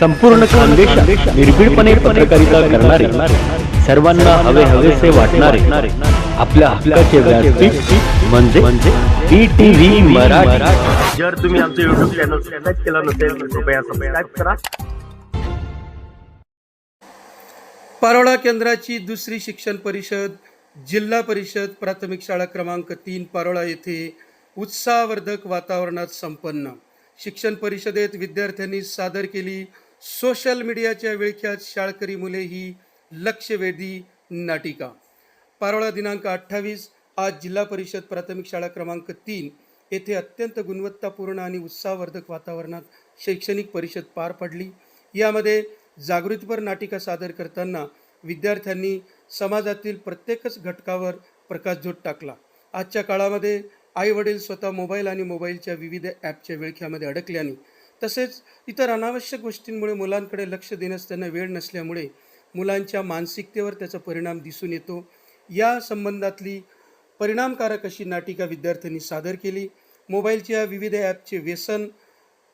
संपूर्ण खानदेश निर्भीडपणे पत्रकारिता करणारे सर्वांना हवे हवेसे वाटणारे आपल्या हक्काचे व्यासपीठ म्हणजे म्हणजे ईटीव्ही मराठी. जर तुम्ही आमचं युट्यूब चॅनल सबस्क्राईब केला नसेल तर कृपया सबस्क्राईब करा. पारोळा केंद्राची दुसरी शिक्षण परिषद जिल्हा परिषद प्राथमिक शाळा क्रमांक तीन पारोळा येथे उत्साहवर्धक वातावरणात संपन्न. शिक्षण परिषदेत विद्यार्थ्यांनी सादर केली सोशल मीडियाच्या विळख्यात शाळकरी मुले ही लक्षवेधी नाटिका. पारोळा दिनांक अठ्ठावीस आज जिल्हा परिषद प्राथमिक शाळा क्रमांक तीन येथे अत्यंत गुणवत्तापूर्ण आणि उत्साहवर्धक वातावरणात शैक्षणिक परिषद पार पडली. यामध्ये जागृतीपर नाटिका सादर करताना विद्यार्थ्यांनी समाजातील प्रत्येकच घटकावर प्रकाशझोत टाकला. आजच्या काळामध्ये आईवडील स्वतः मोबाईल आणि मोबाईलच्या विविध ॲपच्या विळख्यामध्ये अडकल्याने तसेच इतर अनावश्यक गोष्टींमुळे मुलांकडे लक्ष देण्यास त्यांना वेळ नसल्यामुळे मुलांच्या मानसिकतेवर त्याचा परिणाम दिसून येतो. या संबंधातली परिणामकारक अशी नाटिका विद्यार्थ्यांनी सादर केली. मोबाईलच्या विविध ॲपचे व्यसन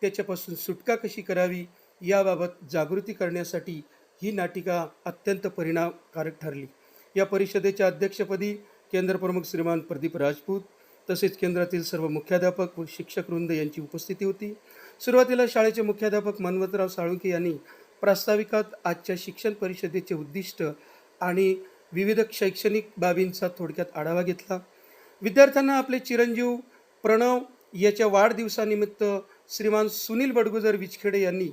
त्याच्यापासून सुटका कशी करावी याबाबत जागृती करण्यासाठी ही नाटिका अत्यंत परिणामकारक ठरली. या परिषदेच्या अध्यक्षपदी केंद्रप्रमुख श्रीमान प्रदीप राजपूत तसेच केंद्रातील सर्व मुख्याध्यापक व शिक्षक वृंद यांची उपस्थिती होती. सुरुवातीला शाळेचे मुख्याध्यापक मनवतराव साळुंके यांनी प्रास्ताविकात आजच्या शिक्षण परिषदेचे उद्दिष्ट आणि विविध शैक्षणिक बाबींचा थोडक्यात आढावा घेतला. विद्यार्थ्यांना आपले चिरंजीव प्रणव याच्या वाढदिवसानिमित्त श्रीमान सुनील बडगुजर विचखेडे यांनी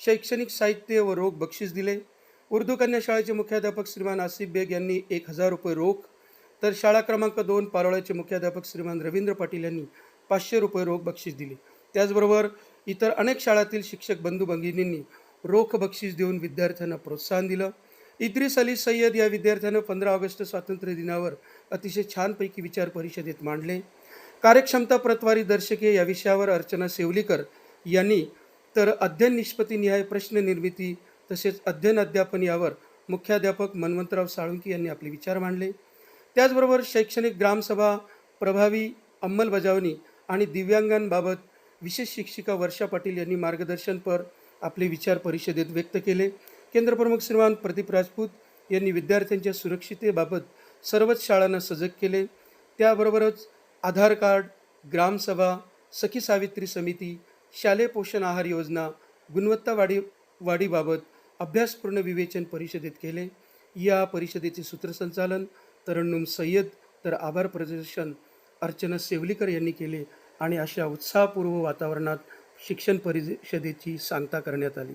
शैक्षणिक साहित्य व रोख बक्षीस दिले. उर्दू कन्या शाळेचे मुख्याध्यापक श्रीमान आसिफ बेग यांनी एक हजार रुपये रोख तर शाळा क्रमांक दोन पारोळ्याचे मुख्याध्यापक श्रीमान रवींद्र पाटील यांनी पाचशे रुपये रोख बक्षीस दिले. त्याचबरोबर इतर अनेक शाळातील शिक्षक बंधू भगिनींनी रोख बक्षीस देऊन विद्यार्थ्यांना प्रोत्साहन दिलं. इद्रिस अली सय्यद या विद्यार्थ्यानं पंधरा ऑगस्ट स्वातंत्र्य दिनावर अतिशय छानपैकी विचार परिषदेत मांडले. कार्यक्षमता प्रतवारी दर्शके या विषयावर अर्चना सेवलीकर यांनी तर अध्ययन निष्पत्तीनिहाय प्रश्न निर्मिती तसेच अध्ययन अध्यापन यावर मुख्याध्यापक मनवंतराव साळुंकी यांनी आपले विचार मांडले. त्याचबरोबर शैक्षणिक ग्रामसभा प्रभावी अंमलबजावणी आणि दिव्यांगांबाबत विशेष शिक्षिका वर्षा पाटील यांनी मार्गदर्शनपर आपले विचार परिषदेत व्यक्त केले. केंद्रप्रमुख श्रीमान प्रदीप राजपूत यांनी विद्यार्थ्यांच्या सुरक्षितेबाबत सर्वच शाळांना सजग केले. त्याबरोबरच आधार कार्ड ग्रामसभा सखी सावित्री समिती शालेय पोषण आहार योजना गुणवत्ता वाढी वाढीबाबत अभ्यासपूर्ण विवेचन परिषदेत केले. या परिषदेचे सूत्रसंचालन तरन्नुम सय्यद तर आभार प्रदर्शन अर्चना सेवलीकर यांनी केले आणि अशा उत्साहपूर्व वातावरणात शिक्षण परिषदेची सांगता करण्यात आली.